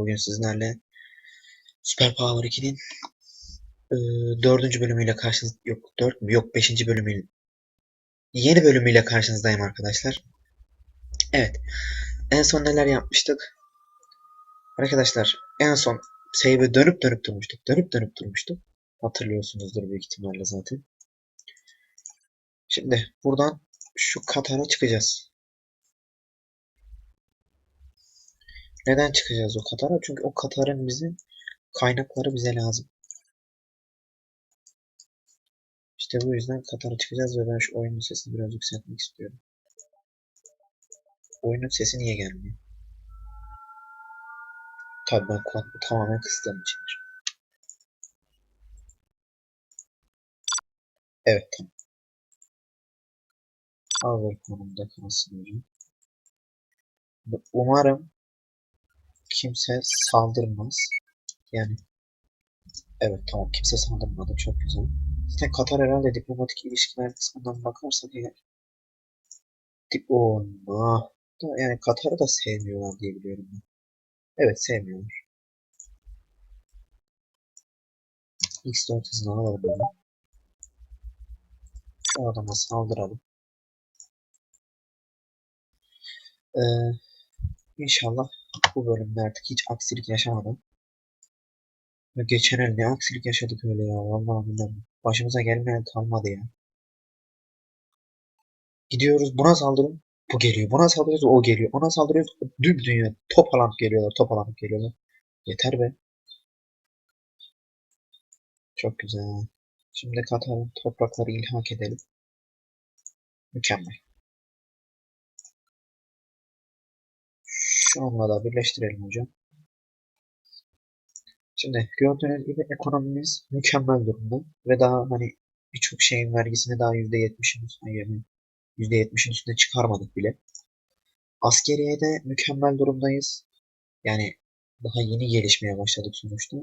Bugün sizlerle Super Power 2'nin e, bölümüyle karşınız yok dört mü yok beşinci bölümü yeni bölümüyle karşınızdayım arkadaşlar. Evet en son neler yapmıştık? Arkadaşlar en son save'e dönüp dönüp durmuştuk. Dönüp dönüp durmuştuk. Hatırlıyorsunuzdur büyük ihtimalle zaten. Şimdi buradan şu Katar'a çıkacağız. Neden çıkacağız o Katar'a? Çünkü o Katar'ın bizim kaynakları bize lazım. İşte bu yüzden Katar'a çıkacağız ve ben şu oyunun sesini biraz yükseltmek istiyorum. Oyunun sesi niye gelmiyor? Tabii ben kulaklığı tamamen kıstığım içindir. Evet tamam. Hazır konumda kalsın. Umarım kimse saldırmaz. Yani evet tamam kimse saldırmadı çok güzel. Zaten Katar herhalde diplomatik ilişkiler kısmından bakarsak eğer dip olma. Yani Katar'ı da sevmiyorlar diye biliyorum ben. Evet sevmiyorlar. X4 hızını alalım böyle. Şu adama saldıralım. Ee, inşallah bu bölümde artık hiç aksilik yaşamadan. Ve geçen el ne aksilik yaşadık öyle ya. Vallahi billahi. Başımıza gelmeyen kalmadı ya. Gidiyoruz buna saldırın. Bu geliyor. Buna saldırıyoruz o geliyor. Ona saldırıyoruz. Düm dünya topalanıp geliyorlar. Topalanıp geliyorlar. Yeter be. Çok güzel. Şimdi Katar'ın toprakları ilhak edelim. Mükemmel. Şu anla da birleştirelim hocam. Şimdi gördüğünüz gibi ekonomimiz mükemmel durumda ve daha hani birçok şeyin vergisini daha %70'in üstüne yani %70'in üstüne çıkarmadık bile. Askeriye de mükemmel durumdayız. Yani daha yeni gelişmeye başladık sonuçta.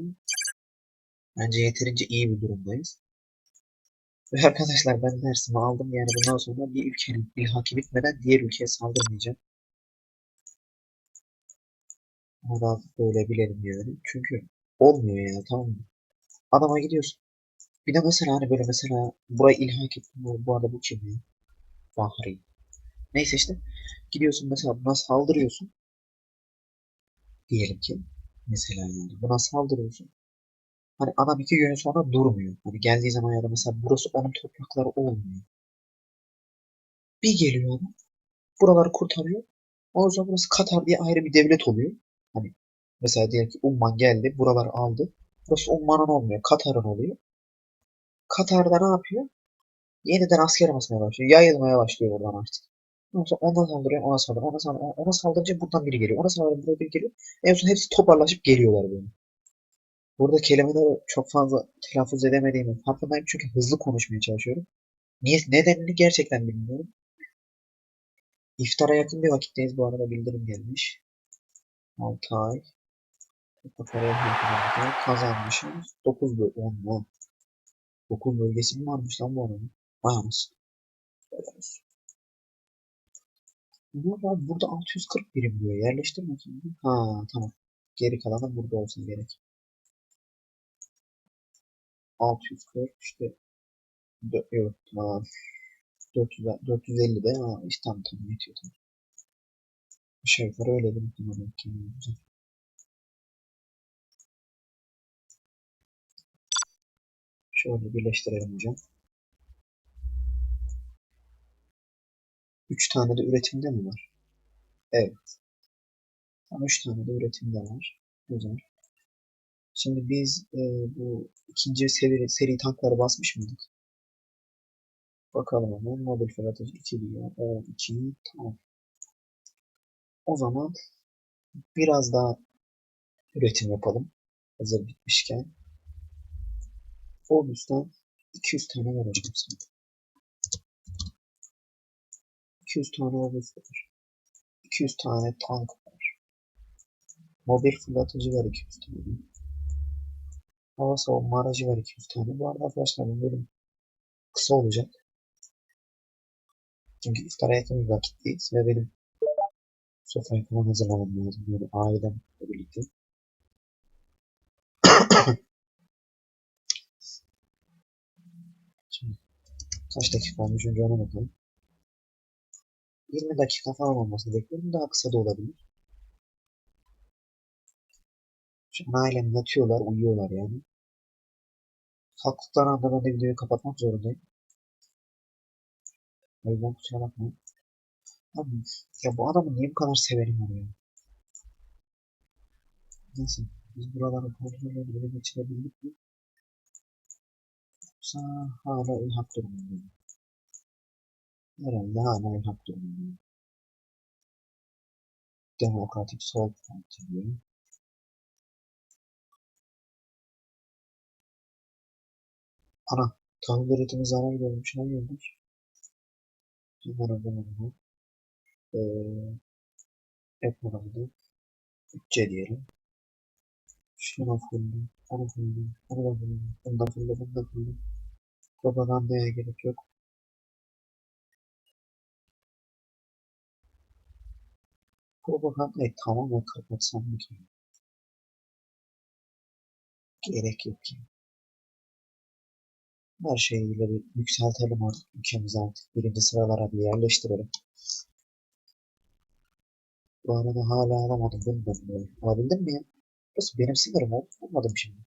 Bence yeterince iyi bir durumdayız. Ve arkadaşlar ben dersimi aldım yani bundan sonra bir ülkenin ilhaki bitmeden diğer ülkeye saldırmayacağım. Da böyle bilelim yani. Çünkü olmuyor ya tamam mı? Adama gidiyorsun. Bir de mesela hani böyle mesela burayı ilhak ettim. Bu arada bu kim ya? Bahri. Neyse işte. Gidiyorsun mesela buna saldırıyorsun. Diyelim ki. Mesela yani buna saldırıyorsun. Hani adam iki gün sonra durmuyor. Hani geldiği zaman ya da mesela burası onun toprakları olmuyor. Bir geliyor adam. Buraları kurtarıyor. Ondan sonra burası Katar diye ayrı bir devlet oluyor. Hani mesela diyelim ki Umman geldi. Buraları aldı. Burası Umman'ın olmuyor. Katar'ın oluyor. Katar'da ne yapıyor? Yeniden asker basmaya başlıyor. Yayılmaya başlıyor buradan artık. Ondan ondan saldırıyor, ona saldırıyor, ona saldırıyor. Ona saldırınca buradan biri geliyor. Ona saldırınca buradan biri geliyor. En son hepsi toparlaşıp geliyorlar böyle. Burada kelimeleri çok fazla telaffuz edemediğimi farkındayım çünkü hızlı konuşmaya çalışıyorum. Niye, nedenini gerçekten bilmiyorum. İftara yakın bir vakitteyiz bu arada bildirim gelmiş. Altay. Kazanmışız. 9 bölge 10 mu? 9 bölgesi mi varmış lan bu arada? Vay anasını. Bu arada burada 640 birim diyor. Yerleştirme şimdi. Ha tamam. Geri kalanı burada olsa gerek. 640 işte yok tamam 400, 450 de ha, işte tam tam yetiyor tamam. Aşağı yukarı öyle bir muhtemelen güzel. Şöyle birleştirelim hocam. 3 tane de üretimde mi var? Evet. Tam 3 tane de üretimde var. Güzel. Şimdi biz e, bu ikinci seri, seri tankları basmış mıydık? Bakalım hemen. Mobil fiyatı 2 diyor. 12 tamam. O zaman biraz daha üretim yapalım. Hazır bitmişken. Ordus'tan 200 tane vereceğim sana. 200 tane Ordus var. 200 tane tank var. Mobil fırlatıcı var 200 tane. Hava savunma aracı var 200 tane. Bu arada arkadaşlar bu bölüm kısa olacak. Çünkü iftara yakın bir vakitteyiz ve benim sofrayı falan hazırlamam lazım. Böyle ailemle birlikte. Şimdi kaç dakika olmuş önce ona bakalım. 20 dakika falan olmasını bekliyorum. Daha kısa da olabilir. Şu an ailem yatıyorlar, uyuyorlar yani. Kalktıkları anda ben de videoyu kapatmak zorundayım. O yüzden kusura bakmayın. Ya bu adamı niye bu kadar severim var ya? Neyse. Biz buraları kontrolleri bile geçirebildik mi? Yoksa hala ilhak durumundayım. Herhalde hala ilhak durumundayım. Demokratik Sol Parti diyor. Ana, tahıl üretimi zarar görmüş. Hayırdır? Bunları bunu ee, ekonomide bütçe diyelim. Şuna fullu, onu fullu, onu da fullu, bunu da fullu, bunu da fullu. Propagandaya gerek yok. Propagandayı tamamen kapatsam mı ki? Gerek yok ki. Her şeyiyle bir yükseltelim artık ülkemizi artık. Birinci sıralara bir yerleştirelim. Bu arada hala alamadım bilmiyorum böyle. Alabildim mi ya? Burası benim sınırım oldu. Olmadım şimdi.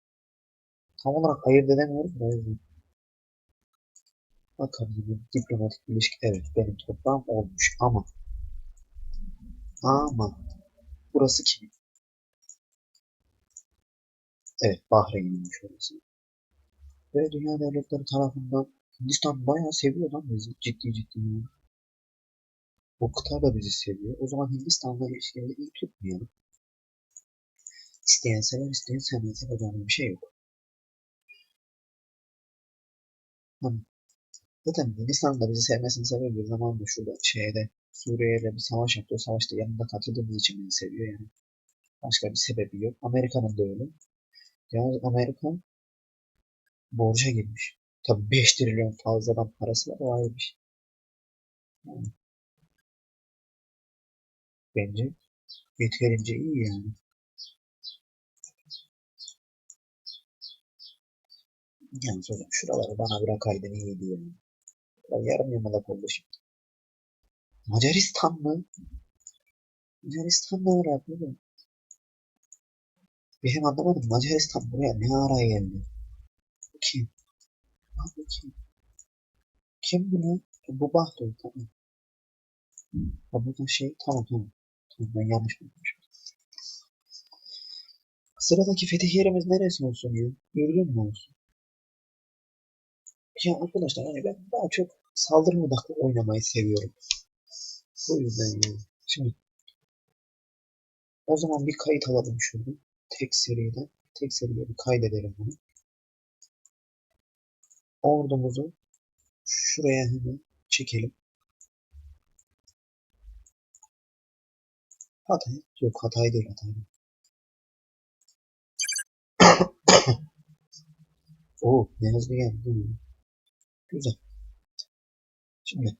Tam olarak ayırt edemiyorum da o. Bakalım diplomatik ilişki. Evet benim toprağım olmuş ama ama burası kimin? Evet Bahreyn'inmiş orası. Ve dünya devletleri tarafından Hindistan bayağı seviyor lan bizi. Ciddi ciddi. O kıta da bizi seviyor. O zaman Hindistan'la ilişkileri iyi tutmayalım. İsteyen sever, isteyen sevmez. Yapacağımız bir şey yok. Hani zaten Hindistan da bizi sevmesini seviyor. Bir zaman da şurada şeyde Suriye'yle bir savaş yaptı. O savaşta yanında katıldığımız için bizi seviyor yani. Başka bir sebebi yok. Amerika'nın da öyle. Yalnız Amerika borca girmiş. Tabii 5 trilyon fazladan parası var. O ayrı bir şey. Yani bence yeterince iyi yani. Yalnız hocam şuraları bana bırakaydın iyiydi yani. Biraz yarım yamalak oldu şimdi. Macaristan mı? Macaristan ne ara yapıyor? Bir hem anlamadım. Macaristan buraya ne ara geldi? Kim? Abi kim? Kim bu ne? Bu Bahdoy tamam. Ha bu da şey tamam tamam. Ben yanlış bilmişim. Sıradaki fetih yerimiz neresi olsun ya? Ürdün mü olsun? Ya arkadaşlar hani ben daha çok saldırı odaklı oynamayı seviyorum. O yüzden yani. Şimdi o zaman bir kayıt alalım şurada. Tek seriden. Tek seriye bir kaydedelim bunu. Ordumuzu şuraya hemen çekelim. Hatay. Yok Hatay değil Hatay. değil. Oo ne hızlı geldi. Güzel. Şimdi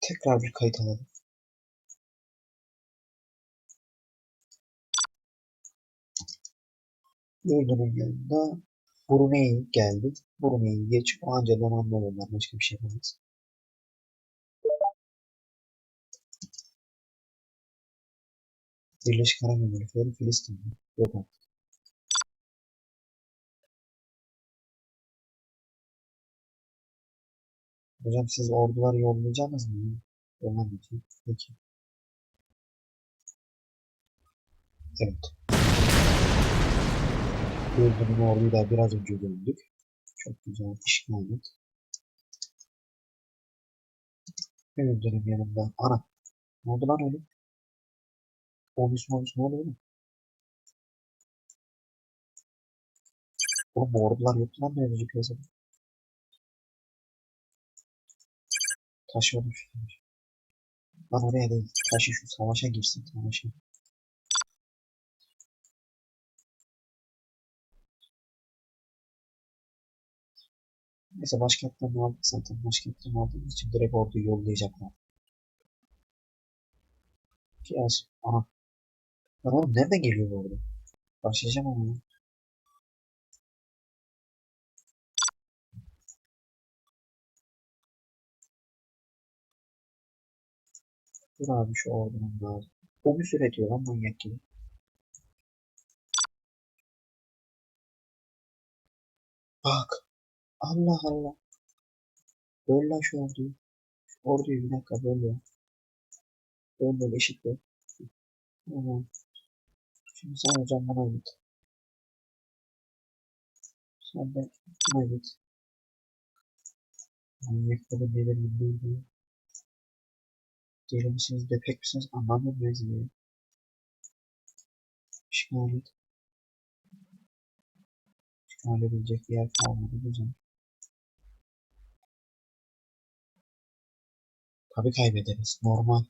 tekrar bir kayıt alalım. Ürdün'ün yanında Brunei geldi. Brunei'yi geç. O anca donanma onlar. Başka bir şey yapamaz. Birleşik Arap Emirlikleri Filistin'de. Yok artık. Hocam siz orduları yollayacaksınız mı? Yollamayacağım. Peki. Evet. Ürdün'ün orduyu da biraz önce gördük. Çok güzel işgalet. Ürdün'ün yanında. Ana. Ne oldu lan öyle? Olmuş mu olmuş ne oluyor oğlum? Oğlum ordular yoktu lan mevzu piyasada. Taş olmuş. Lan oraya değil. Taşı şu savaşa girsin. Savaşa. Neyse başkentlerini aldık zaten. Başkentlerini aldığımız için direkt orduyu yollayacaklar. Gelsin. Aha. Tamam nerede geliyor bu arada? Başlayacağım ama. Dur abi şu ordunun lazım. O bir süre diyor lan manyak gibi. Bak. Allah Allah. Böl lan şu orduyu. Şu orduyu bir dakika böl ya. Böl böl eşit böl. Tamam. Şimdi sen hocam buna git. Sen de buna git. Manyak böyle neler bildiği Deli misiniz, bebek misiniz anlamıyorum ben sizi. İşgal et. İşgal edilecek yer kalmadı güzel. Tabii kaybederiz. Normal.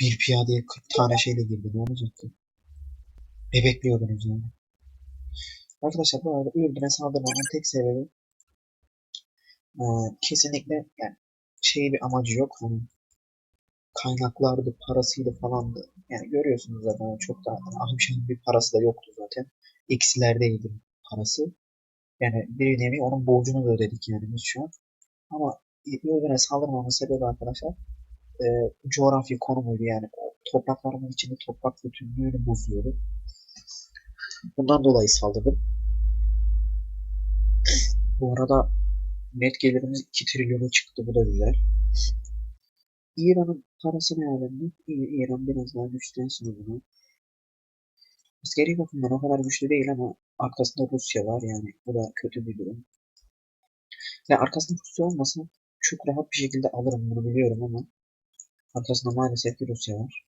Bir piyadeye 40 tane şeyle girdi. Ne olacak ki? Ne bekliyordunuz yani? Arkadaşlar bu arada Ürdün'e saldırmanın tek sebebi eee, kesinlikle yani şey bir amacı yok. Hani kaynaklardı, parasıydı falandı. Yani görüyorsunuz zaten çok da ahım bir parası da yoktu zaten. Eksilerdeydi parası. Yani bir nevi onun borcunu da ödedik yani biz şu an. Ama Ürdün'e saldırmamın sebebi arkadaşlar e, coğrafi konumuydu yani. Topraklarımın içinde toprak bütünlüğünü bozuyordu. Bundan dolayı saldırdım. Bu arada net gelirimiz 2 trilyona çıktı. Bu da güzel. İran'ın parası ne alemde? İran biraz daha güçlensin o zaman. Askeri bakımdan o kadar güçlü değil ama arkasında Rusya var yani. Bu da kötü bir durum. Ya arkasında Rusya olmasa çok rahat bir şekilde alırım bunu biliyorum ama arkasında maalesef ki Rusya var.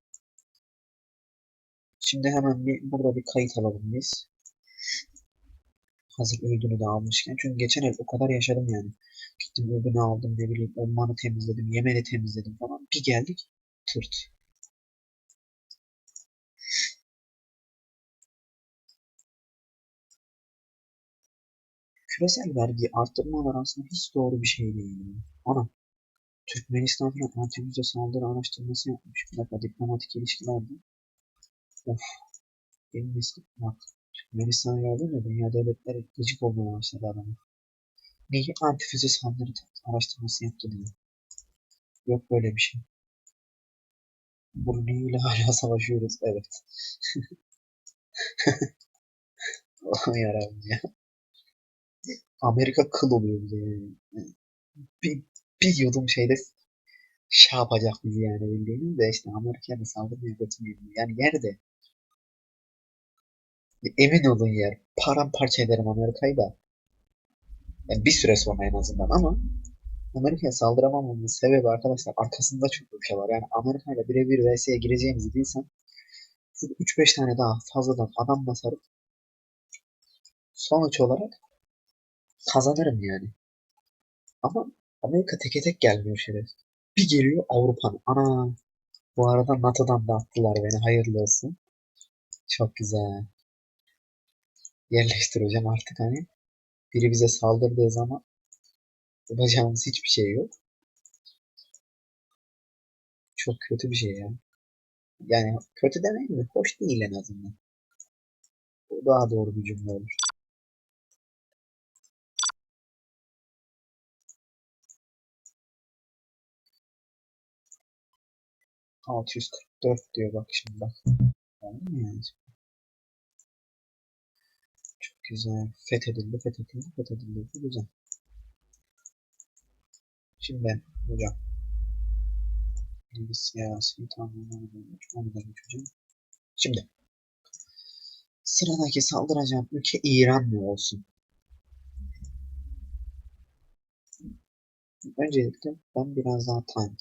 Şimdi hemen bir burada bir kayıt alalım biz. Hazır Ürdün'ü de almışken. Çünkü geçen el o kadar yaşadım yani. Gittim Ürdün'ü aldım ne bileyim Omman'ı temizledim, Yemen'i temizledim falan. Bir geldik tırt. Küresel vergi arttırmalar aslında hiç doğru bir şey değil. Ana. Türkmenistan falan anti saldırı araştırması yapmış. Bir dakika diplomatik ilişkilerde. Of. Benim eski bak. Türkmenistan'ı gördün mü? Dünya devletleri gıcık olmaya başladı adamı. Niye antifüze saldırı araştırması yaptı diye. Yok böyle bir şey. Brunei hala savaşıyoruz. Evet. Aman yarabbim ya. Amerika kıl oluyor. Bir, bir yudum şeyde şey yapacak bizi yani bildiğiniz de işte Amerika'ya da saldırmaya götürmeyeyim. Yani yerde emin olun yer. Paramparça ederim Amerika'yı da. Yani bir süre sonra en azından ama Amerika'ya saldıramamamın sebebi arkadaşlar arkasında çok ülke var. Yani Amerika ile birebir vs'ye gireceğimizi bilsem 3-5 tane daha fazladan adam basarım. Sonuç olarak kazanırım yani. Ama Amerika teke tek gelmiyor şeref. Bir geliyor Avrupa'nın. Ana bu arada NATO'dan da attılar beni. Hayırlı olsun. Çok güzel. Yerleştir hocam artık hani. Biri bize saldırdığı zaman yapacağımız hiçbir şey yok. Çok kötü bir şey ya. Yani kötü demeyeyim mi? Hoş değil en azından. Bu daha doğru bir cümle olur. ...644 diyor bak şimdi bak. Yani? Çok güzel. Fethedildi, fethedildi, fethedildi. Güzel. Şimdi hocam bilgi siyasi tamamını onu da geçeceğim. Şimdi sıradaki saldıracağım ülke İran mı olsun? Öncelikle ben biraz daha tank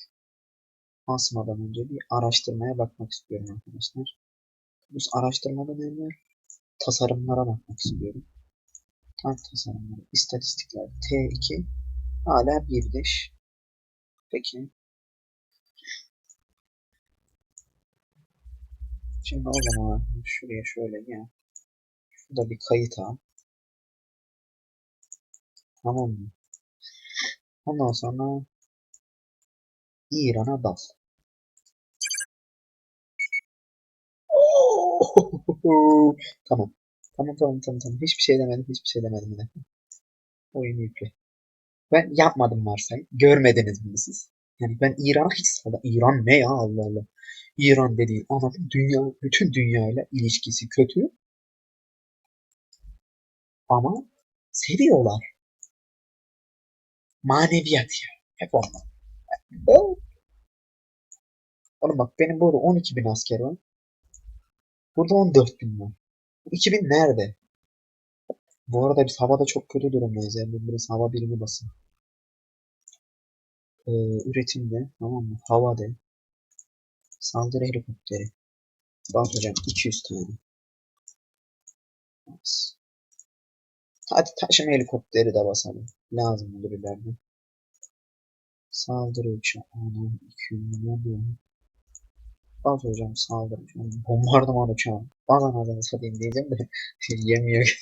basmadan önce bir araştırmaya bakmak istiyorum arkadaşlar. Bu araştırmadan önce tasarımlara bakmak istiyorum. Tank tasarımları, istatistikler T2 hala 1'dir. Peki. Şimdi o zaman şuraya şöyle gel. Şurada bir kayıt al. Tamam mı? Ondan sonra İran'a dal. tamam. Tamam tamam tamam tamam. Hiçbir şey demedim. Hiçbir şey demedim yine. Oyunu yükle. Ben yapmadım varsay. Görmediniz mi siz? Yani ben İran'a hiç salla. İran ne ya Allah Allah. İran dediğin anladın dünya, bütün dünyayla ilişkisi kötü. Ama seviyorlar. Maneviyat ya. Hep onlar. Evet. Oğlum bak benim burada 12 bin asker var. Burada 14 bin var. Bu 2 bin nerede? Bu arada biz havada çok kötü durumdayız. Yani biraz hava birimi basın. Ee, üretimde tamam mı? Havada. Saldırı helikopteri. Bak hocam 200 tane. Hadi taşıma helikopteri de basalım. Lazım olur ileride. Saldırı uçağı. Ana 200 milyon. Bas hocam saldırı uçağı. Bombardıman uçağı. Bazen adını satayım diyeceğim de şey yemiyor.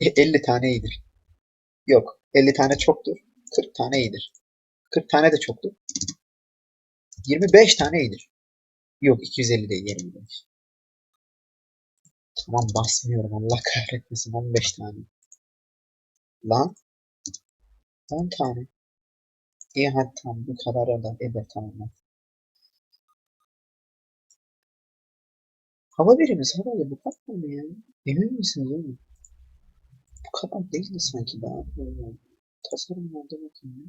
E, 50 tane iyidir. Yok 50 tane çoktur. 40 tane iyidir. 40 tane de çoktur. 25 tane iyidir. Yok 250 değil 25. Tamam basmıyorum Allah kahretmesin 15 tane. Lan 10 tane. İyi hadi tamam bu kadar da eder tamam. Hava birimi sadece bu kadar mı ya? Emin misiniz oğlum? Bu kadar değildi sanki daha böyle. Tasarımlarda bakayım ya.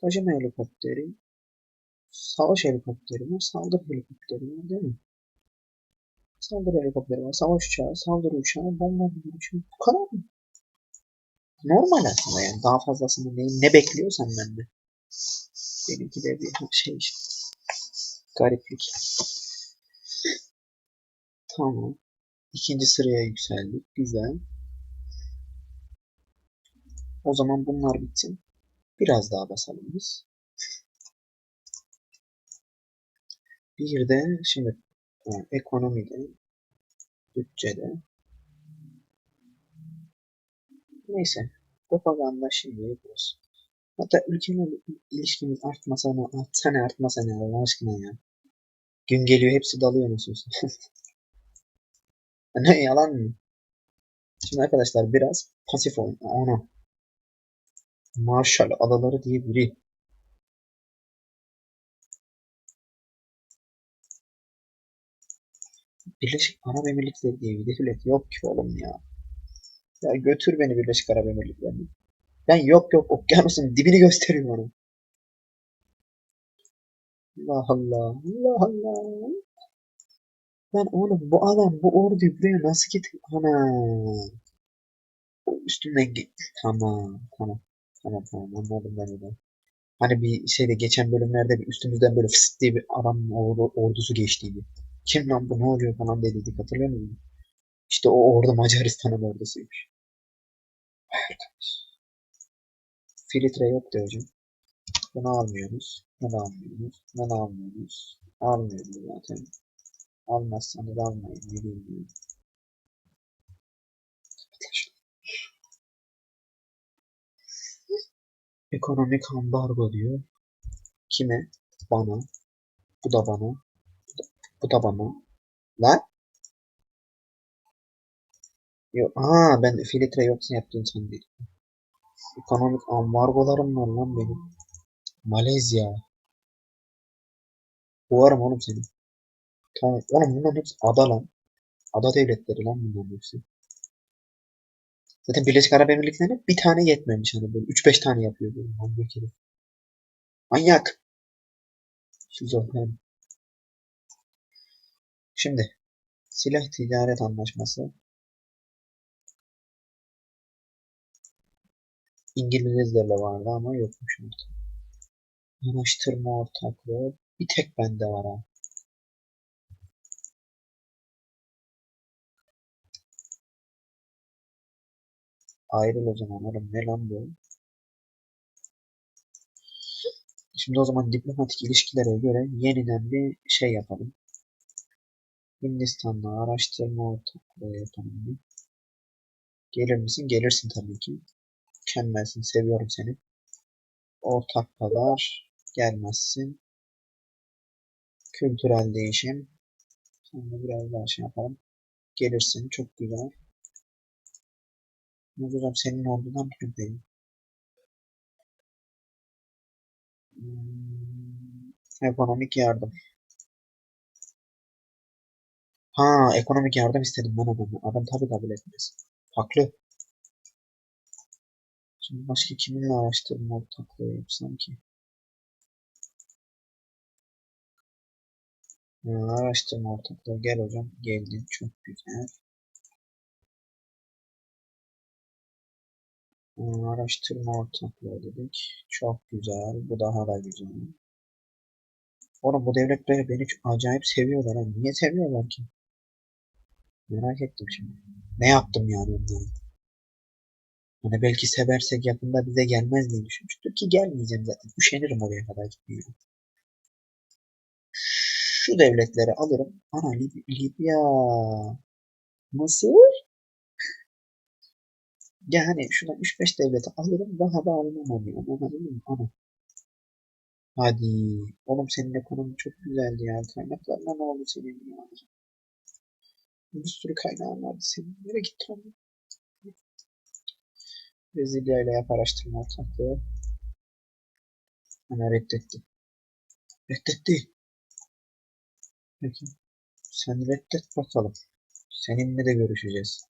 Taşıma helikopteri. Savaş helikopteri var. Saldırı helikopteri var değil mi? Saldırı helikopteri var. Savaş uçağı, saldırı uçağı, bombardıman uçağı. Bu kadar mı? Normal aslında yani. Daha fazlasını ne, ne bekliyorsan ben de. Benimki de bir şey. Gariplik. Tamam. İkinci sıraya yükseldik. Güzel. O zaman bunlar bitsin. Biraz daha basalım biz. Bir de şimdi e, ekonomide, bütçede. Neyse. Propaganda şimdi yapıyoruz. Hatta ülkenin ilişkimiz artmasa ne, artsa ne artmasa ne Allah aşkına ya. Gün geliyor hepsi dalıyor nasıl ne yalan mı? Şimdi arkadaşlar biraz pasif oyun. Ona. Marshall Adaları diye biri. Birleşik Arap Emirlikleri diye bir devlet yok ki oğlum ya. Ya götür beni Birleşik Arap Emirlikleri'ne. Ben yok yok okyanusun dibini gösteriyor bana. Allah Allah. Allah Allah. Ben oğlum bu adam bu orduyu buraya nasıl getir? Ana. Üstümden git. Tamam. Tamam. Tamam tamam anladım ben onu. Hani bir şeyde geçen bölümlerde bir üstümüzden böyle fıst diye bir adam ordu, ordusu geçtiydi. Kim lan bu ne oluyor falan dediydik hatırlıyor musun? İşte o ordu Macaristan'ın ordusuymuş. Filtre yok hocam. Bunu almıyoruz. Bunu almıyoruz. Bunu almıyoruz. Almıyoruz zaten. Almazsanız almayın. Bileyim. Ekonomik ambargo diyor. Kime? Bana. Bu da bana. Bu da, bu da bana. Lan? Yok. Aa ben filtre yoksa yaptığım sandım. Ekonomik ambargolarım var lan benim. Malezya. Boğarım oğlum seni. Tamam. Oğlum bunların hepsi ada lan. Ada devletleri lan bunların hepsi. Zaten Birleşik Arap Emirlikleri'ne bir tane yetmemiş hani böyle 3-5 tane yapıyor böyle manyak herif. Manyak. Şizofren. Şimdi silah ticaret anlaşması. İngilizlerle vardı ama yokmuş artık. Araştırma ortaklığı bir tek bende var ha. Ayrıl o zaman oğlum ne lan bu? Şimdi o zaman diplomatik ilişkilere göre yeniden bir şey yapalım. Hindistan'la araştırma ortaklığı yapalım bir. Gelir misin? Gelirsin tabii ki. Mükemmelsin. Seviyorum seni. Ortak pazar. Gelmezsin. Kültürel değişim. Sonra biraz daha şey yapalım. Gelirsin. Çok güzel. Ne hocam senin ordudan buradayım. Hmm, Ekonomik yardım. Ha, ekonomik yardım istedim ben adamı. Adam tabii kabul etmez. Haklı. Şimdi başka kiminle araştırma ortaklığı yapsam ki? Ha, araştırma ortaklığı. Gel hocam. Geldin. Çok güzel. Ha, araştırma ortaklığı dedik. Çok güzel. Bu daha da güzel. Oğlum bu devletler beni çok acayip seviyorlar. Niye seviyorlar ki? Merak ettim şimdi. Ne yaptım yani onlara? Hani belki seversek yakında bize gelmez diye düşünmüştür ki gelmeyeceğim zaten. Üşenirim oraya kadar gitmeye. Şu devletleri alırım. Ana Lib- Libya. Mısır. Yani şuradan 3-5 devleti alırım. Daha da almam oluyor. Anladın mı? Ana. Hadi. Oğlum senin ekonomi çok güzeldi ya. Kaynaklarına ne oldu senin ya? Bir sürü kaynağın vardı senin. Nereye gitti oğlum? Brezilya ile yap araştırma ortaklığı. Ana reddetti. Reddetti. Peki. Sen reddet bakalım. Seninle de görüşeceğiz.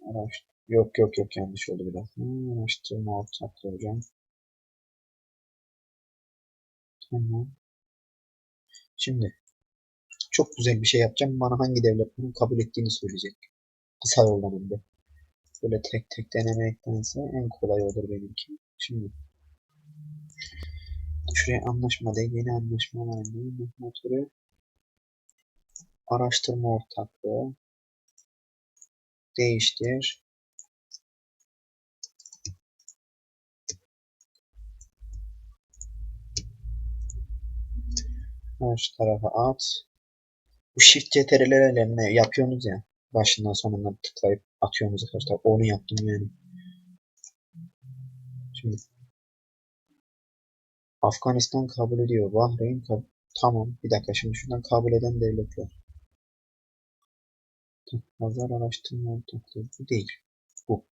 Araş... Yok yok yok yanlış oldu bir dakika. Hmm, araştırma ortaklığı hocam. Tamam. Şimdi çok güzel bir şey yapacağım. Bana hangi devlet bunu kabul ettiğini söyleyecek. Kısa yoldan hem de. Böyle tek tek denemektense en kolay olur benimki. Şimdi şuraya anlaşma de yeni anlaşma var. Ne motoru? Araştırma ortaklığı. Değiştir. Karşı tarafa at. Bu shift CTRL'lerle ne yapıyorsunuz ya. Başından sonundan tıklayıp atıyorsunuz karşı tarafa. Onu yaptım yani. Şimdi Afganistan kabul ediyor. Bahreyn kabul... Tamam. Bir dakika şimdi şuradan kabul eden devletler. Pazar araştırma ortaklığı. Bu değil. Bu.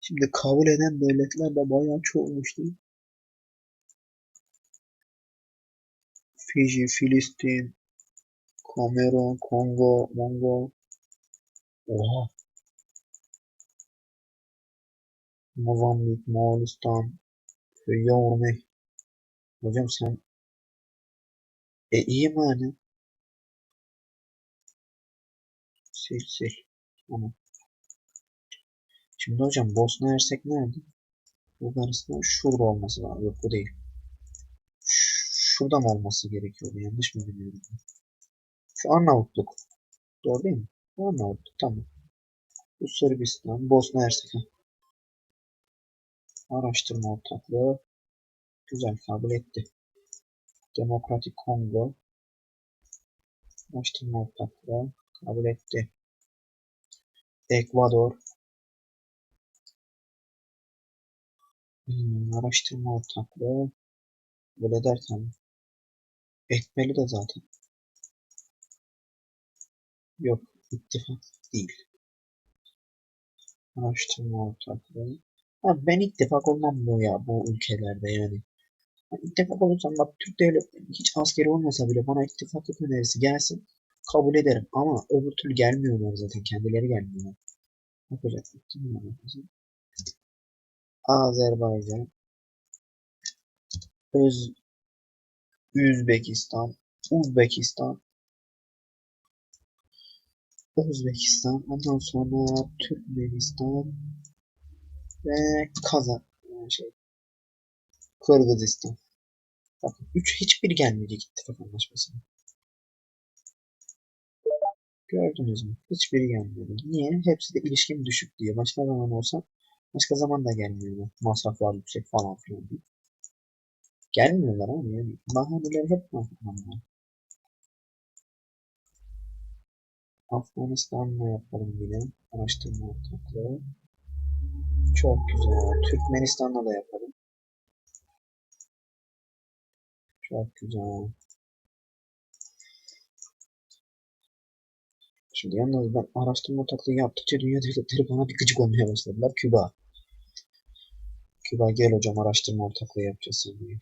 Şimdi kabul eden devletler de bayağı çoğulmuş değil mi? Fiji, Filistin, Kamerun, Kongo, Mongo. Oha. Mozambik, Moğolistan, Yavrume. Hocam sen e iyi mi hani? Sil sil. Tamam. Şimdi hocam Bosna Hersek nerede? Bulgaristan şurada olması lazım. Yok bu değil. Ş- Şurada mı olması gerekiyordu? Yanlış mı biliyorum? Şu Arnavutluk. Doğru değil mi? Arnavutluk tamam. Bu Sırbistan, Bosna Hersek. ha. Araştırma ortaklığı. Güzel kabul etti. Demokratik Kongo. Araştırma ortaklığı. Kabul etti. Ekvador. Hmm, araştırma ortaklığı. Böyle derken etmeli de zaten. Yok, ittifak değil. Araştırma ortaklığı. Abi ben ittifak olmam bu ya bu ülkelerde yani. Ben olursam bak Türk devletleri hiç askeri olmasa bile bana ittifaklık önerisi gelsin kabul ederim ama öbür türlü gelmiyorlar zaten kendileri gelmiyorlar. Yapacak Azerbaycan Öz Üzbekistan Uzbekistan Özbekistan ondan sonra Türkmenistan ve Kazak şey Kırgızistan. Bakın 3 hiçbir gelmeyecek ittifak anlaşmasına. Gördünüz mü? Hiçbiri gelmedi. Niye? Hepsi de ilişkim düşük diye. Başka zaman olsa başka zaman da gelmiyorlar. Masraflar yüksek falan filan diye. Gelmiyorlar abi yani. Bahaneler hep bahaneler. Afganistan'la yapalım yine. Araştırma ortaklığı. Çok güzel. Türkmenistan'la da yapalım. Çok güzel. Şimdi yalnız ben araştırma ortaklığı yaptıkça dünya devletleri bana bir gıcık olmaya başladılar. Küba. Küba gel hocam araştırma ortaklığı yapacağız seninle.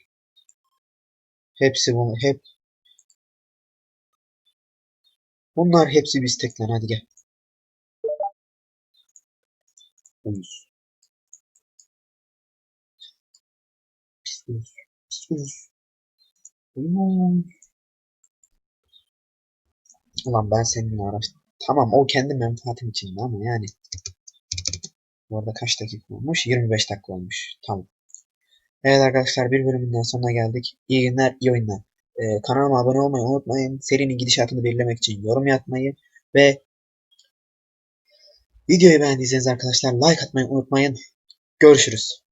Hepsi bu hep Bunlar hepsi biz teklen hadi gel. Uyuz. Pis uyuz. Pis uyuz. Uyuz. Ulan ben seninle araştırdım. Tamam o kendi menfaatim için ama yani. Bu arada kaç dakika olmuş? 25 dakika olmuş. Tamam. Evet arkadaşlar bir bölümün daha sonuna geldik. İyi günler, iyi oyunlar. Ee, kanalıma abone olmayı unutmayın. Serinin gidişatını belirlemek için yorum yapmayı ve videoyu beğendiyseniz arkadaşlar like atmayı unutmayın. Görüşürüz.